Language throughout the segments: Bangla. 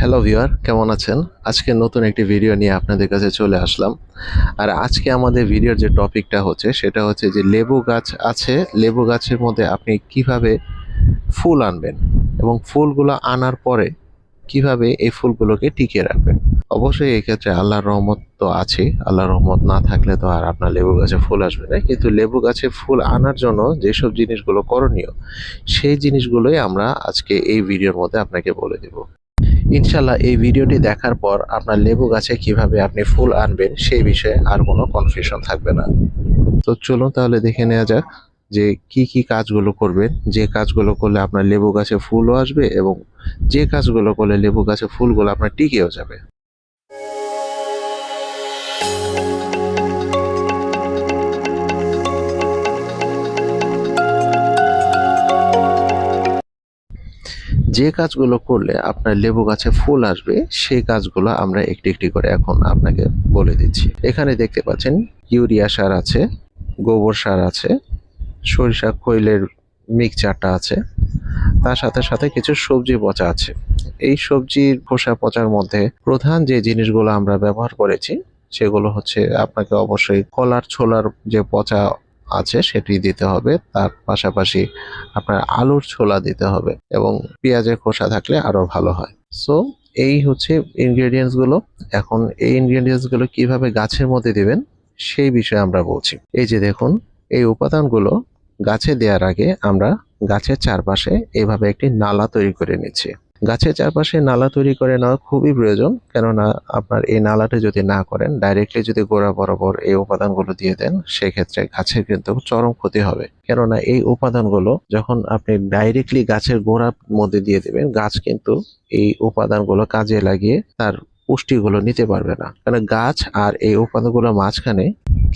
হ্যালো ভিউয়ার কেমন আছেন? আজকে নতুন একটি ভিডিও নিয়ে আপনাদের কাছে চলে আসলাম। আর আজকে আমাদের ভিডিওর যে টপিকটা হচ্ছে, সেটা হচ্ছে যে লেবু গাছ আছে, লেবু গাছের মধ্যে আপনি কীভাবে ফুল আনবেন এবং ফুলগুলো আনার পরে কীভাবে এই ফুলগুলোকে টিকিয়ে রাখবেন? অবশ্যই এই ক্ষেত্রে আল্লাহর রহমত তো আছে, আল্লাহর রহমত না থাকলে তো আর আপনার লেবু গাছে ফুল আসবে না। কিন্তু লেবু গাছে ফুল আনার জন্য যেসব জিনিসগুলো করণীয়, সেই জিনিসগুলোই আমরা আজকে এই ভিডিওর মধ্যে আপনাকে বলে দেব। ইনশাল্লাহ এই ভিডিওটি দেখার পর আপনার লেবু গাছে কীভাবে আপনি ফুল আনবেন সেই বিষয়ে আর কোনো কনফিউশন থাকবে না। তো চলুন তাহলে দেখে নেওয়া যাক যে কি কি কাজগুলো করবেন। যে কাজগুলো করলে আপনার লেবু গাছে ফুলও আসবে এবং যে কাজগুলো করলে লেবু গাছে ফুলগুলো আপনার টিকেও যাবে। যে কাজগুলো করলে আপনার লেবু গাছে ফুল আসবে, সেই কাজগুলো আমরা একটি একটি করে এখন আপনাকে বলে দিচ্ছি। এখানে দেখতে পাচ্ছেন, ইউরিয়া সার আছে, গোবর সার আছে, সরিষা খৈলের মিক্সচারটা আছে, তার সাথে সাথে কিছু সবজি পচা আছে। এই সবজির খোসা পচার মধ্যে প্রধান যে জিনিসগুলো আমরা ব্যবহার করেছি, সেগুলো হচ্ছে আপনাকে অবশ্যই কলার ছোলার যে পচা আছে, সেটি দিতে হবে। তার পাশাপাশি আপনার আলুর ছোলা দিতে হবে এবং পেঁয়াজের খোসা থাকলে আরও ভালো হয়। সো এই হচ্ছে ইনগ্রেডিয়েন্টসগুলো। এখন এই ইনগ্রেডিয়েন্টসগুলো কীভাবে গাছের মধ্যে দেবেন, সেই বিষয়ে আমরা বলছি। এই যে দেখুন, এই উপাদানগুলো গাছে দেওয়ার আগে আমরা গাছের চারপাশে এভাবে একটি নালা তৈরি করে নিচ্ছি। গাছের চারপাশে নালা তৈরি করে নেওয়া খুবই প্রয়োজন, কেননা আপনার এই নালাটা যদি না করেন ডাইরেক্টলি যদি গোড়া বরাবর এই উপাদানগুলো দিয়ে দেন, সেক্ষেত্রে গাছের কিন্তু চরম ক্ষতি হবে। কেননা এই উপাদানগুলো যখন আপনি ডাইরেক্টলি গাছের গোড়ার মধ্যে দিয়ে দেবেন, গাছ কিন্তু এই উপাদানগুলো কাজে লাগিয়ে তার পুষ্টিগুলো নিতে পারবে না। কারণ গাছ আর এই উপাদানগুলোর মাঝখানে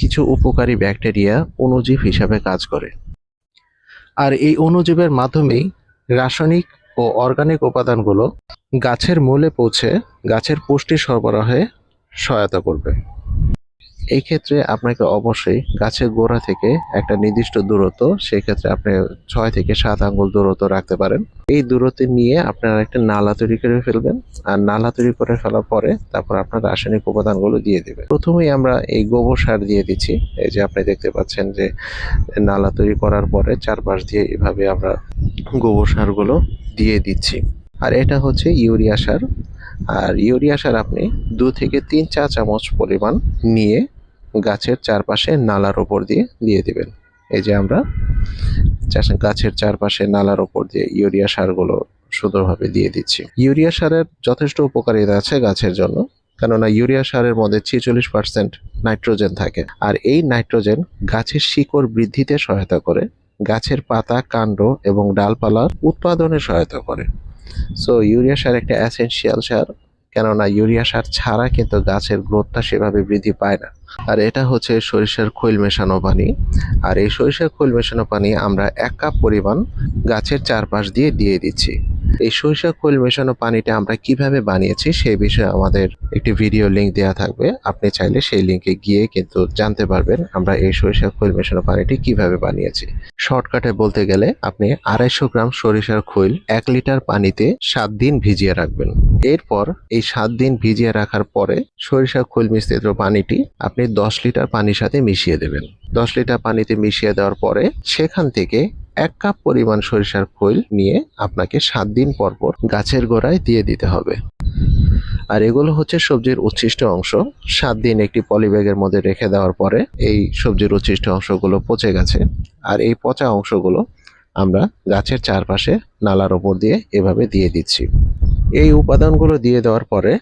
কিছু উপকারী ব্যাকটেরিয়া অণুজীব হিসাবে কাজ করে। আর এই অণুজীবের মাধ্যমেই রাসায়নিক ও অর্গানিক উপাদানগুলো গাছের মূলে পৌঁছে গাছের পুষ্টি সরবরাহে সহায়তা করবে। এই ক্ষেত্রে আপনাকে অবশ্যই গাছের গোড়া থেকে একটা নির্দিষ্ট দূরত্ব সেই ক্ষেত্রে আপনি ছয় থেকে সাত আঙ্গুল দূরত্ব রাখতে পারেন। এই দূরত্ব নিয়ে আপনারা একটা নালা তৈরি করে ফেলবেন। আর নালা তৈরি করে ফেলার পরে তারপর আপনার রাসায়নিক উপাদানগুলো দিয়ে দেবেন। প্রথমেই আমরা এই গোবর সার দিয়ে দিচ্ছি। এই যে আপনি দেখতে পাচ্ছেন যে নালা তৈরি করার পরে চারপাশ দিয়ে এভাবে আমরা গোবর সারগুলো দিয়ে দিচ্ছি। আর এটা হচ্ছে ইউরিয়া সার। আর ইউরিয়া সার আপনি দু থেকে তিন চা চামচ পরিমাণ নিয়ে গাছের চারপাশে নালার ওপর দিয়ে দিয়ে দিবেন। এই যে আমরা গাছের চারপাশে নালার ওপর দিয়ে ইউরিয়া সারগুলো সুন্দরভাবে দিয়ে দিচ্ছি। ইউরিয়া সারের যথেষ্ট উপকারিতা আছে গাছের জন্য, কেননা ইউরিয়া সারের মধ্যে ছেচল্লিশ পার্সেন্ট নাইট্রোজেন থাকে। আর এই নাইট্রোজেন গাছের শিকড় বৃদ্ধিতে সহায়তা করে, গাছের পাতা, কাণ্ড এবং ডালপালা উৎপাদনে সহায়তা করে। সো ইউরিয়া সার একটা অ্যাসেন্সিয়াল সার, কেননা ইউরিয়া সার ছাড়া কিন্তু গাছের গ্রোথটা সেভাবে বৃদ্ধি পায় না। আর এটা হচ্ছে সরিষার খৈল মেশানো পানি। আর এই সরিষার খৈল মেশানো পানি আমরা এক কাপ পরিমাণ গাছের চারপাশ দিয়ে দিয়ে দিচ্ছি। এই সরিষা খৈল মেশানো পানিটা আমরা কীভাবে বানিয়েছি সেই বিষয়ে আমাদের একটি ভিডিও লিংক দেওয়া থাকবে। আপনি চাইলে সেই লিঙ্কে গিয়ে কিন্তু জানতে পারবেন আমরা এই সরিষা খৈল মেশানো পানিটি কীভাবে বানিয়েছি। শর্টকাটে বলতে গেলে আপনি আড়াইশো গ্রাম সরিষার খৈল এক লিটার পানিতে সাত দিন ভিজিয়ে রাখবেন। এরপর এই সাত দিন ভিজিয়ে রাখার পরে সরিষা খৈল মিশ্রিত পানিটি আপনি দশ লিটার পানির সাথে মিশিয়ে দেবেন। দশ লিটার পানিতে মিশিয়ে দেওয়ার পরে সেখান থেকে এক কাপ পরিমাণ সরিষার খৈল নিয়ে আপনাকে সাত দিন পর পর গাছের গোড়ায় দিয়ে দিতে হবে। আর এগুলো হচ্ছে সবজির উচ্ছিষ্ট অংশ। সাত দিন একটি পলিব্যাগের মধ্যে রেখে দেওয়ার পরে এই সবজির উচ্ছিষ্ট অংশগুলো পচে গেছে। আর এই পচা অংশগুলো আমরা গাছের চারপাশে নালার ওপর দিয়ে এভাবে দিয়ে দিচ্ছি। এই উপাদানগুলো দিয়ে দেওয়ার পরে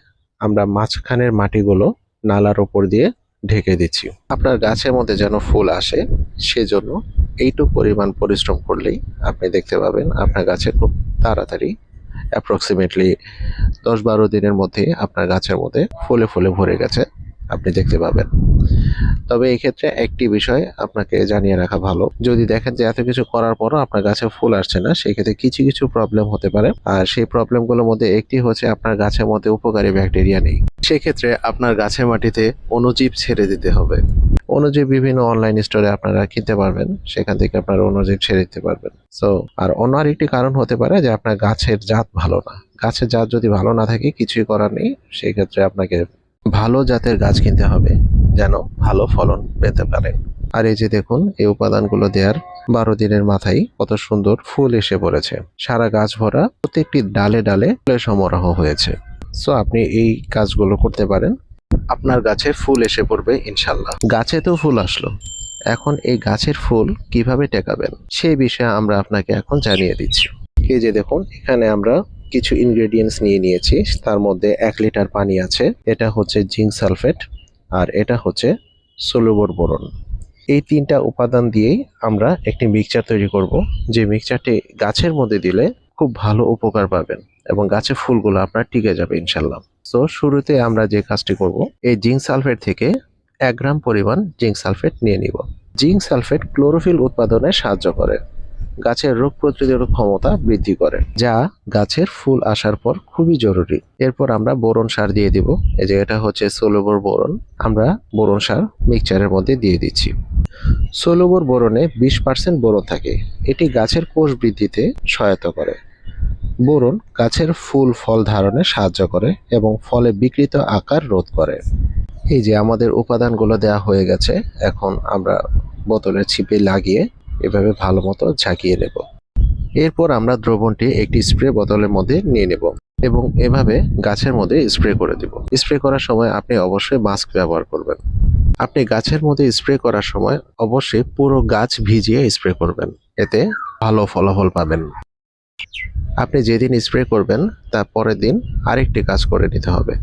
আমরা মাঝখানের মাটিগুলো নালার ওপর দিয়ে ঢেকে দিচ্ছি। আপনার গাছের মধ্যে যেন ফুল আসে, সেজন্য এইটুক পরিমাণ পরিশ্রম করলেই আপনি দেখতে পাবেন আপনার গাছে খুব তাড়াতাড়ি অ্যাপ্রক্সিমেটলি দশ বারো দিনের মধ্যে আপনার গাছের মধ্যে ফুলে ফুলে ভরে গেছে। আপনি দেখতে পাবেন। তবে এই ক্ষেত্রে একটি বিষয় আপনাকে জানিয়ে রাখা ভালো। যদি দেখেন যে এত কিছু করার পরও আপনার গাছে ফুল আসছে না সেই ক্ষেত্রে কিছু কিছু প্রবলেম হতে পারে। আর সেই প্রবলেমগুলোর মধ্যে একটি হচ্ছে আপনার গাছের মধ্যে উপকারী ব্যাকটেরিয়া নেই। সেক্ষেত্রে আপনার গাছের মাটিতে অণুজীব ছেড়ে দিতে হবে। অনুজীব বিভিন্ন অনলাইন স্টোরে আপনারা কিনতে পারবেন। সেখান থেকে আপনারা অনুজীব ছেড়ে দিতে পারবেন। সো আর অন্য আরেকটি কারণ হতে পারে যে আপনার গাছের জাত ভালো না। গাছের জাত যদি ভালো না থাকে, কিছুই করার নেই। সেই ক্ষেত্রে আপনাকে ভালো জাতের গাছ কিনতে হবে, যেন ভালো ফলন পেতে পারে। আর এই যে দেখুন, এই উপাদানগুলো দেওয়ার বারো দিনের মাথায় কত সুন্দর ফুল এসে পড়েছে। সারা গাছ ভরা, প্রত্যেকটি ডালে ডালে ফুলের সমারোহ হয়েছে। সো আপনি এই কাজগুলো করতে পারেন। আপনার গাছে ফুল এসে পড়বে ইনশাল্লাহ গাছে তো ফুল আসলো। এখন এই গাছের ফুল কীভাবে টেকাবেন, সেই বিষয়ে আমরা আপনাকে এখন জানিয়ে দিচ্ছি। এই যে দেখুন, এখানে আমরা কিছু ইনগ্রেডিয়েন্টস নিয়ে নিয়েছি। তার মধ্যে এক লিটার পানি আছে। এটা হচ্ছে জিঙ্ক সালফেট আর এটা হচ্ছে সোলোবর বোরন। এই তিনটা উপাদান দিয়েই আমরা একটি মিক্সচার তৈরি করব। যে মিক্সচারটি গাছের মধ্যে দিলে খুব ভালো উপকার পাবেন এবং গাছের ফুলগুলো আপনার টিকে যাবে ইনশাল্লাহ তো শুরুতে আমরা যে কাজটি করব, এই জিঙ্ক সালফেট থেকে এক গ্রাম পরিমাণ জিঙ্ক সালফেট নিয়ে নিব। জিঙ্ক সালফেট ক্লোরোফিল উৎপাদনে সাহায্য করে। গাছের রোগ প্রতিরোধ ক্ষমতা বৃদ্ধি করে, যা গাছের ফুল আসার পর খুবই জরুরি। এরপর আমরা বোরন সার দিয়ে দিব। এই যে এটা হচ্ছে সোলোবর বোরন। আমরা বোরন সার মিক্সচারের মধ্যে দিয়ে দিচ্ছি। সোলোবর বোরনে বিশ পার্সেন্ট বোরন থাকে। এটি গাছের কোষ বৃদ্ধিতে সহায়তা করে। বোরন গাছের ফুল ফল ধারণে সাহায্য করে এবং ফলে বিকৃত আকার রোধ করে। এই যে আমাদের উপাদানগুলো দেওয়া হয়ে গেছে, এখন আমরা বোতলের ছিপে লাগিয়ে এভাবে ভালো মতো ঝাঁকিয়ে নেব। এরপর আমরা দ্রবণটি একটি স্প্রে বোতলের মধ্যে নিয়ে নেব এবং এভাবে গাছের মধ্যে স্প্রে করে দেব। স্প্রে করার সময় আপনি অবশ্যই মাস্ক ব্যবহার করবেন। আপনি গাছের মধ্যে স্প্রে করার সময় অবশ্যই পুরো গাছ ভিজিয়ে স্প্রে করবেন। এতে ভালো ফলাফল পাবেন। আপনি যেদিন স্প্রে করবেন, তার পরের দিন আরেকটি কাজ করে নিতে হবে।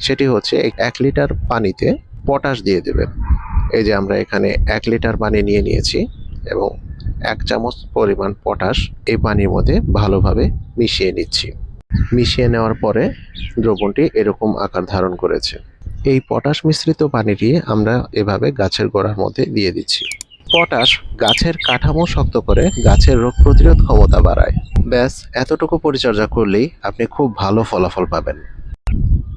সেটি হচ্ছে এক লিটার পানিতে পটাশ দিয়ে দেবেন। এই যে আমরা এখানে এক লিটার পানি নিয়ে নিয়েছি। এবং এক চামচ পরিমাণ পটাশ এই পানির মধ্যে ভালোভাবে মিশিয়ে নিচ্ছি। মিশিয়ে নেওয়ার পরে দ্রবণটি এরকম আকার ধারণ করেছে। এই পটাশ মিশ্রিত পানিটি আমরা এভাবে গাছের গোড়ার মধ্যে দিয়ে দিচ্ছি। পটাশ গাছের কাঠামো শক্ত করে গাছের রোগ প্রতিরোধ ক্ষমতা বাড়ায়। ব্যাস, এতটুকু পরিচর্যা করলেই আপনি খুব ভালো ফলাফল পাবেন।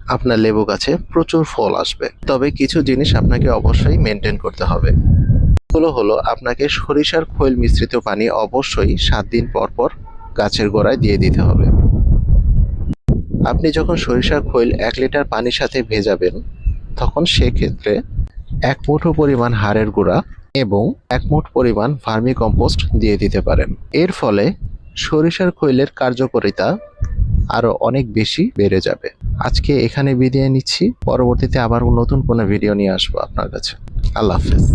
আপনার লেবু গাছে প্রচুর ফল আসবে। তবে কিছু জিনিস আপনাকে অবশ্যই মেনটেন করতে হবে। এগুলো হলো আপনাকে সরিষার খৈল মিশ্রিত পানি অবশ্যই সাত দিন পর পর গাছের গোড়ায় দিয়ে দিতে হবে। আপনি যখন সরিষার খৈল এক লিটার পানির সাথে ভেজাবেন, তখন সেক্ষেত্রে এক মুঠো পরিমাণ হাড়ের গুঁড়া এবং এক মুঠ পরিমাণ ভার্মি কম্পোস্ট দিয়ে দিতে পারেন। এর ফলে সরিষার খৈলের কার্যকারিতা আরও অনেক বেশি বেড়ে যাবে। আজকে এখানে বিদায় নিচ্ছি। পরবর্তীতে আবার নতুন কোনো ভিডিও নিয়ে আসব আপনার কাছে। আল্লাহ হাফেজ।